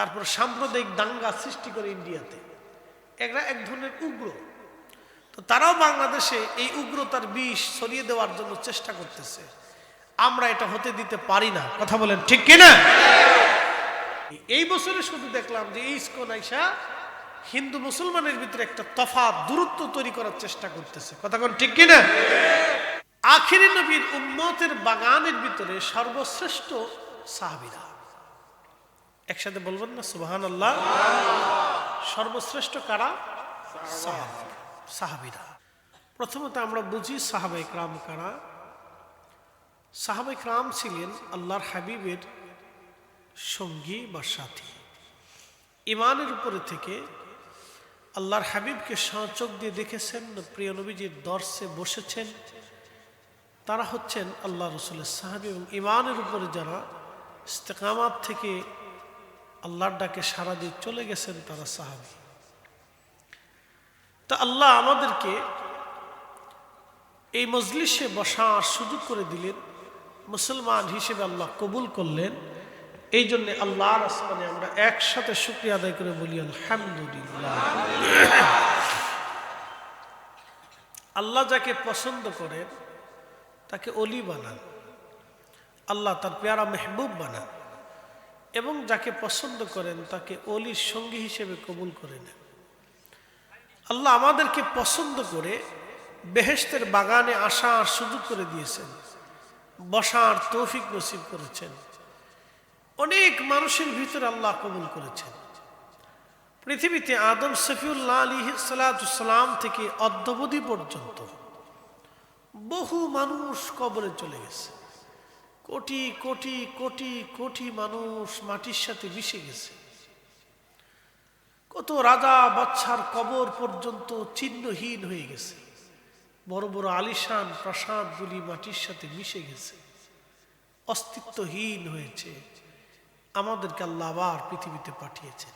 তারপর সাম্প্রদায়িক দাঙ্গা সৃষ্টি করে ইন্ডিয়াতে। এরা এক ধরনের উগ্র। তো তারাও বাংলাদেশে এই উগ্রতার বিষ ছড়িয়ে দেওয়ার জন্য চেষ্টা করতেছে। আমরা এটা হতে দিতে পারি না। কথা বলেন, ঠিক কিনা? এই বছরে শুধু দেখলাম যে এই ইস্কন আইসা হিন্দু মুসলমানের ভিতরে একটা তফাৎ, দূরত্ব তৈরি করার চেষ্টা করতেছে। কথা কোন ঠিক কিনা? আখিরি নবীর উম্মতের বাগানের ভিতরে সর্বশ্রেষ্ঠ সাহাবিরা। একসাথে বলবেন না? সুবাহান আল্লাহ সর্বশ্রেষ্ঠ কারা? সাহাবি। সাহাবিরা। প্রথমত আমরা বুঝি সাহাবাই ক্রাম কারা। সাহাবাই ক্রাম ছিলেন আল্লাহর হাবিবের সঙ্গী বা সাথী। ইমানের উপরে থেকে আল্লাহর হাবিবকে সচোখ দিয়ে দেখেছেন, প্রিয় নবীজির দর্শে বসেছেন। তারা হচ্ছেন আল্লাহ রসুলের সাহাবি এবং ইমানের উপরে যারা ইস্তেকামাত থেকে আল্লাহর ডাকে সারা দিয়ে চলে গেছেন তারা সাহাবি। তা আল্লাহ আমাদেরকে এই মজলিসে বসার সুযোগ করে দিলেন, মুসলমান হিসেবে আল্লাহ কবুল করলেন। এই জন্য আল্লাহর আসমানে আমরা একসাথে শুক্রিয়া আদায় করে বলি, আলহামদুলিল্লাহ। আল্লাহ যাকে পছন্দ করেন, তাকে অলি বানান। আল্লাহ তার পেয়ারা মেহবুব বানান। এবং যাকে পছন্দ করেন তাকে অলির সঙ্গী হিসেবে কবুল করে নেন। আল্লাহ আমাদেরকে পছন্দ করে বেহেস্তের বাগানে আসার সুযোগ করে দিয়েছেন, বসার তৌফিক নসিব করেছেন। অনেক মানুষের ভিতরে আল্লাহ কবুল করেছেন। পৃথিবীতে আদম সফিউল্লাহ আলী সালাম থেকে অদ্যবধি পর্যন্ত বহু মানুষ কবরে চলে গেছে। কোটি কোটি কোটি কোটি মানুষ মাটির সাথে মিশে গেছে। কত রাজা বাচ্চার কবর পর্যন্ত চিহ্নহীন হয়ে গেছে। বড় বড় আলিশান, প্রাসাদগুলি মাটির সাথে মিশে গেছে। অস্তিত্বহীন হয়েছে। আমাদেরকে আল্লাহ আবার পৃথিবীতে পাঠিয়েছেন।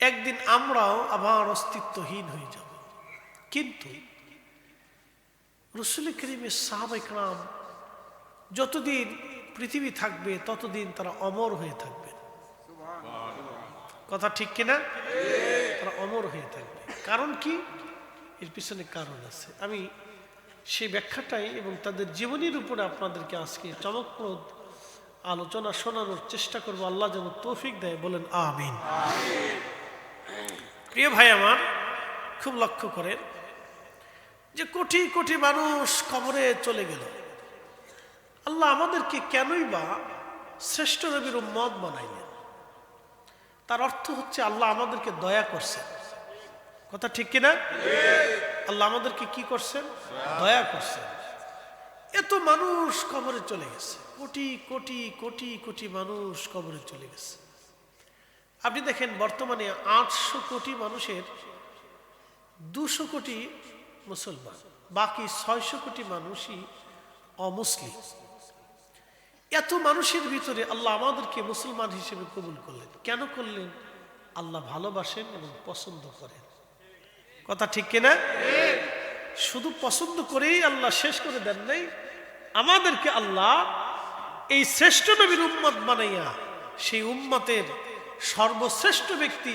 একদিন আমরাও আবার অস্তিত্বহীন হয়ে যাব। কিন্তু রসুল করিমের সাহাবাইকরাম যতদিন পৃথিবী থাকবে, ততদিন তারা অমর হয়ে থাকবে। কথা ঠিক কিনা? তারা অমর হয়ে থাকবে। কারণ কি? এর পিছনে কারণ আছে। আমি সেই ব্যাখ্যাটাই এবং তাদের জীবনীর উপরে আপনাদেরকে আজকে চমকপ্রদ আলোচনা শোনানোর চেষ্টা করব। আল্লাহ যেন তৌফিক দেয়, বলেন আমিন। প্রিয় ভাই আমার, খুব লক্ষ্য করেন যে কোটি কোটি মানুষ কবরে চলে গেল। আল্লাহ আমাদেরকে কেনই বা শ্রেষ্ঠ নবীর মত বানাইলেন? তার অর্থ হচ্ছে আল্লাহ আমাদেরকে দয়া করছেন। কথা ঠিক কিনা? আল্লাহ আমাদেরকে কি করছেন? দয়া করছেন। এত মানুষ কবরে চলে গেছে। কোটি কোটি কোটি কোটি মানুষ কবরে চলে গেছে। আপনি দেখেন, বর্তমানে আটশো কোটি মানুষের দুশো কোটি মুসলমান, বাকি ছয়শো কোটি মানুষই অমুসলিম। এত মানুষের ভিতরে আল্লাহ আমাদেরকে মুসলমান হিসেবে কবুল করলেন। কেন করলেন? আল্লাহ ভালোবাসেন এবং পছন্দ করেন। কথা ঠিক কিনা? শুধু পছন্দ করেই আল্লাহ শেষ করে দেন নাই, আমাদেরকে আল্লাহ এই শ্রেষ্ঠ নবীর উম্মত বানাইয়া সেই উম্মতের সর্বশ্রেষ্ঠ ব্যক্তি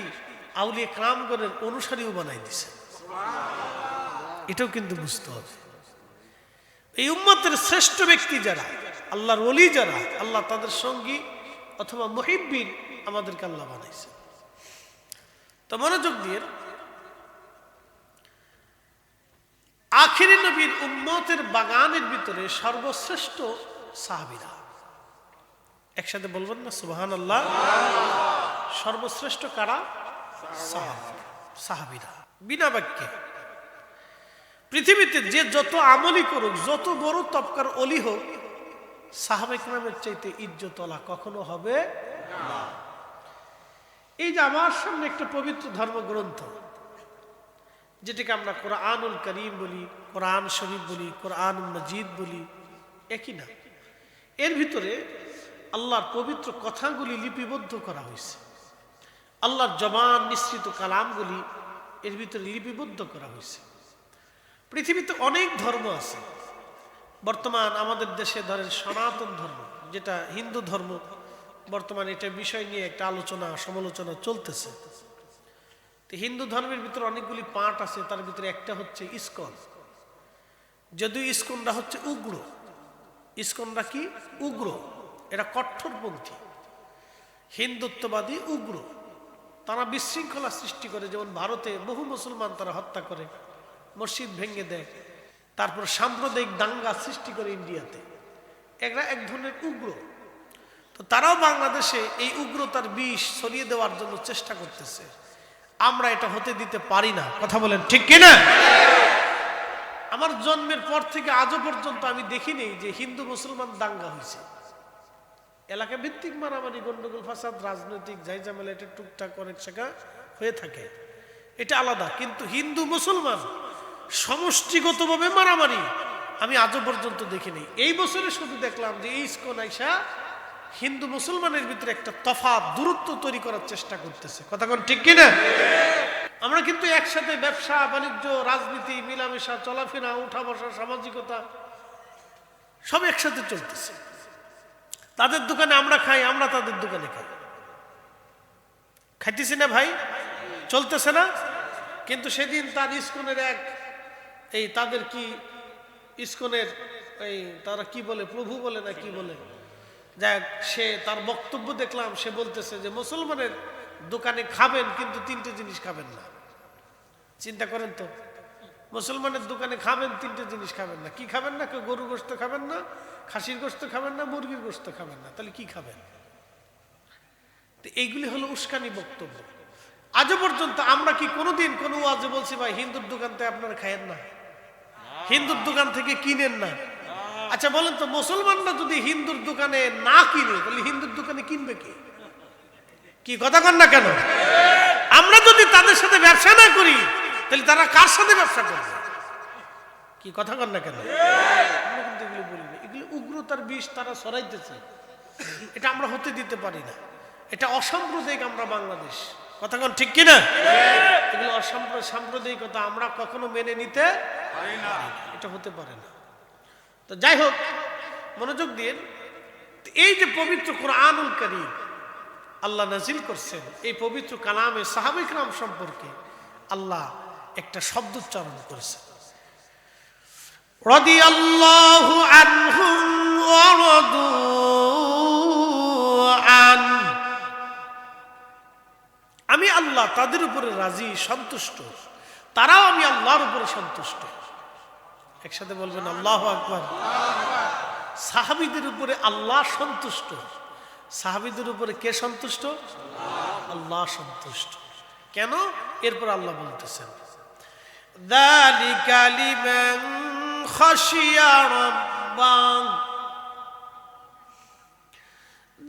আউলিয়া ক্রামগণের অনুসারীও বানাই দিছে এটাও কিন্তু বুঝতে হবে। এই উম্মতের শ্রেষ্ঠ ব্যক্তি যারা আল্লাহর অলি যারা, আল্লাহ তাদের সঙ্গী অথবা মহিব্বিন আমাদেরকে আল্লাহ বানাইছে। তো মনোযোগ দিয়ে আখিরি নবীর উম্মতের বাগানের ভিতরে সর্বশ্রেষ্ঠ সাহাবিরা। একসাথে বলবেন না সুবাহান আল্লাহ সর্বশ্রেষ্ঠ কারা? সাহাবি সাহাবিরা। বিনা বাক্যে। পৃথিবীতে যে যত আমলি করুক, যত বড় তপকার অলি হোক সাহাবেক নামের চাইতে ইজ্জতলা কখনো হবে এই যে আমার সামনে একটা পবিত্র ধর্মগ্রন্থ, যেটাকে আমরা কোরআনুল করিম বলি, কোরআন শরীফ বলি, কোরআন মজিদ বলি, একই না। এর ভিতরে আল্লাহর পবিত্র কথাগুলি লিপিবদ্ধ করা হয়েছে। আল্লাহর জবান নিশ্চিত কালামগুলি এর ভিতরে লিপিবদ্ধ করা হয়েছে। পৃথিবীতে অনেক ধর্ম আছে বর্তমান আমাদের দেশে ধরেন সনাতন ধর্ম, যেটা হিন্দু ধর্ম, বর্তমানে এটা বিষয় নিয়ে একটা আলোচনা, সমালোচনা চলতেছে। তো হিন্দু ধর্মের ভিতরে অনেকগুলি পাঠ আছে, তার ভিতরে একটা হচ্ছে ইস্কন। যদিও ইস্কনরা হচ্ছে উগ্র ইস্কনরা কি? উগ্র এরা কঠোরপন্থী হিন্দুত্ববাদী উগ্র। তারা বিশৃঙ্খলা সৃষ্টি করে, যেমন ভারতে বহু মুসলমান তারা হত্যা করে, মসজিদ ভেঙে দেয়। তারপর সাম্প্রদায়িক দাঙ্গা সৃষ্টি করে ইন্ডিয়াতে। এরা এক ধরনের উগ্র। তো তারাও বাংলাদেশে এই উগ্রতার বিষ ছড়িয়ে দেওয়ার জন্য চেষ্টা করতেছে। আমরা এটা হতে দিতে পারি না। কথা বলেন ঠিক কিনা? আমার জন্মের পর থেকে আজও পর্যন্ত আমি দেখিনি যে হিন্দু মুসলমান দাঙ্গা হয়েছে। এলাকা ভিত্তিক মারামারি, গন্ডগোল, ফাসাদ, রাজনৈতিক ঝাইঝামেলা এটা টুকটাক অনেক শেখা হয়ে থাকে। এটা আলাদা। কিন্তু হিন্দু মুসলমান সমষ্টিগতভাবে মারামারি। আমি আজও পর্যন্ত দেখিনি। এই বছরে শুধু দেখলাম যে এই ইস্কন আইসা হিন্দু মুসলমানের ভিতরে একটা তফাৎ, দূরত্ব তৈরি করার চেষ্টা করতেছে। কথা কোন ঠিক কিনা? আমরা কিন্তু একসাথে ব্যবসা, বাণিজ্য, রাজনীতি, মিলামেশা, চলাফেরা, উঠা বসা, সামাজিকতা সব একসাথে চলতেছে। তাদের দোকানে আমরা খাই, আমরা তাদের দোকানে খাই। খাইতেছি না ভাই? চলতেছে না? কিন্তু সেদিন তার ইস্কনের এক এই তাদের কি ইস্কনের, এই তারা কি বলে, প্রভু বলে না কি বলে? যাক, সে তার বক্তব্য দেখলাম, সে বলতেছে যে মুসলমানের দোকানে খাবেন, কিন্তু তিনটে জিনিস খাবেন না। চিন্তা করেন তো। মুসলমানের দোকানে খাবেন, তিনটে জিনিস খাবেন না। কি খাবেন না? কেউ গরু গোস্ত খাবেন না, খাসির গোস্ত খাবেন না, মুরগির গোস্ত খাবেন না। তাহলে কি খাবেন? এইগুলি হলো উস্কানি বক্তব্য। আজও পর্যন্ত আমরা কি কোনোদিন কোনো ওয়াজে বলছি, ভাই, হিন্দুর দোকান থেকে আপনারা খায়েন না? হিন্দুর দোকান থেকে কিনেন না। আচ্ছা বলেন তো, মুসলমানরা যদি হিন্দুর দোকানে না কিনে, তাহলে হিন্দুর দোকানে কিনবে কি? কি কথা কন না কেন? আমরা যদি তাদের সাথে ব্যবসা না করি, তাহলে তারা কার সাথে ব্যবসা করবে? কি কথা কন না কেন? এগুলো এগুলো উগ্রতার বিষ তারা সরাইতেছে এটা আমরা হতে দিতে পারি না। এটা অসাম্প্রদায়িক আমরা বাংলাদেশ। কথা ঠিক কিনা? এগুলো অসাম্প্রদায়িকতা আমরা কখনো মেনে নিতে পারি না। এটা হতে পারে না। তো যাই হোক, মনোযোগ দিন এই যে পবিত্র কোরআনুল করিম আল্লাহ নাজিল করছেন, এই পবিত্র কালামে সাহাবিক রাম সম্পর্কে আল্লাহ একটা শব্দ উচ্চারণ করেছেন। রদি আল্লাহ আনহুম ওয়া রাদু আমি আল্লাহ তাদের উপরে রাজি সন্তুষ্ট তারাও আমি আল্লাহর উপরে সন্তুষ্ট একসাথে বলবেন আল্লাহ আকবর সাহাবিদের উপরে আল্লাহ সন্তুষ্ট সাহাবিদের উপরে কে সন্তুষ্ট আল্লাহ সন্তুষ্ট কেন এরপর আল্লাহ বলতেছেন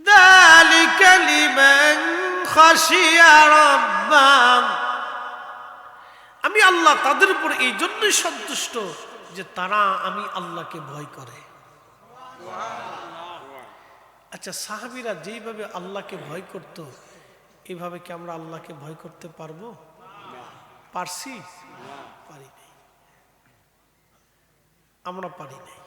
ذلك لمن আমি আল্লাহ তাদের উপর এই জন্যই সন্তুষ্ট যে তারা আমি আল্লাহকে ভয় করে। আচ্ছা সাহাবিরা যেইভাবে আল্লাহকে ভয় করত এইভাবে কি আমরা আল্লাহকে ভয় করতে পারব? পারছি? পারি নাই। আমরা পারি নাই।